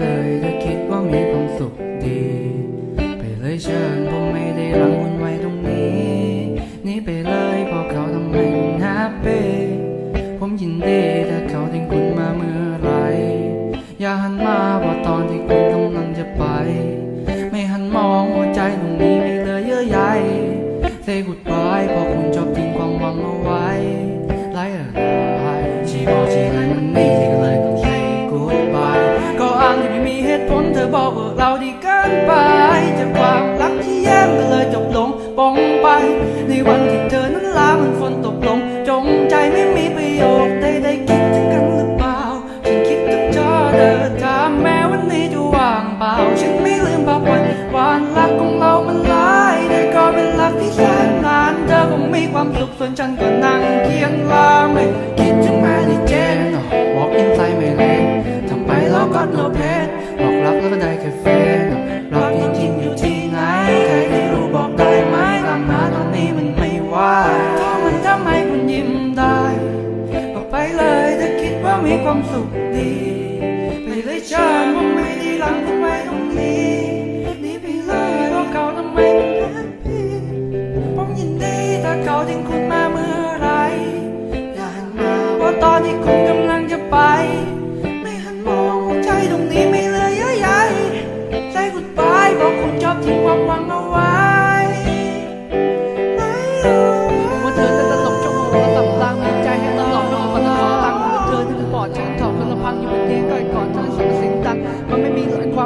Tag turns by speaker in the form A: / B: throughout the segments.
A: เลยถ้าคิดว่ามีความสุขดี ไปเลยเชิญผมไม่ได้รังวุ่นไว้ตรงนี้ นี่ไปเลยพราะเขาทำให้คุณแฮปปี้ผมยินดีถ้าเขาทิ้งคุณมาเมื่อไร อย่าหันมาพราตอนที่คุณกำลังจะไป ไม่หันมองหัวใจตรงนี้ไม่เลยเยื่อใย Say good บอกว่าเราดีเกินไปจากความรักที่แย่มก็เลยจบลงปองไป ในวันที่เธอนั้นลาเหมันฝนตกลง จงใจไม่มีประโยชน์ใดๆคิดถึงกันหรือเปล่า ฉันคิดถึงเธอเดินทางแม้วันนี้จะว่างเปล่า ฉันไม่ลืมภาพวันวานรักของเรามันหลายแต่ก็เป็นรักที่แสนนานเธอคงมีความสุขส่วนฉันก็นั่งเคียง ความสุขดีไปเลยฉันว่าไม่ดีหลังคุณไว้ตรงนี้หนี่ไปเลยเพราะเขาทำไมเป็นแฮปปี้ผมยินดีถ้าเขาทิ้งคุณ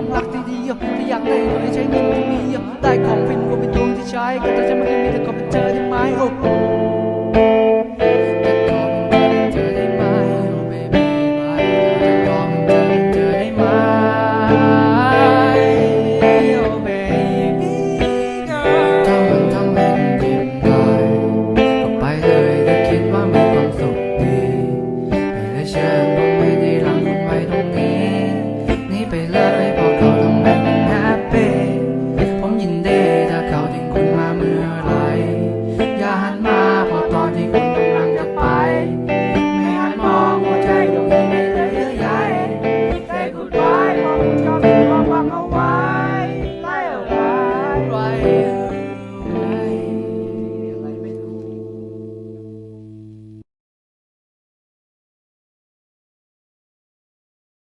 A: ความรั
B: กที่ดีที่อยากได้โดยใช้เงินที่มีได้ของฟินรวมเป็นดวงที่ใช้ก็จะไม่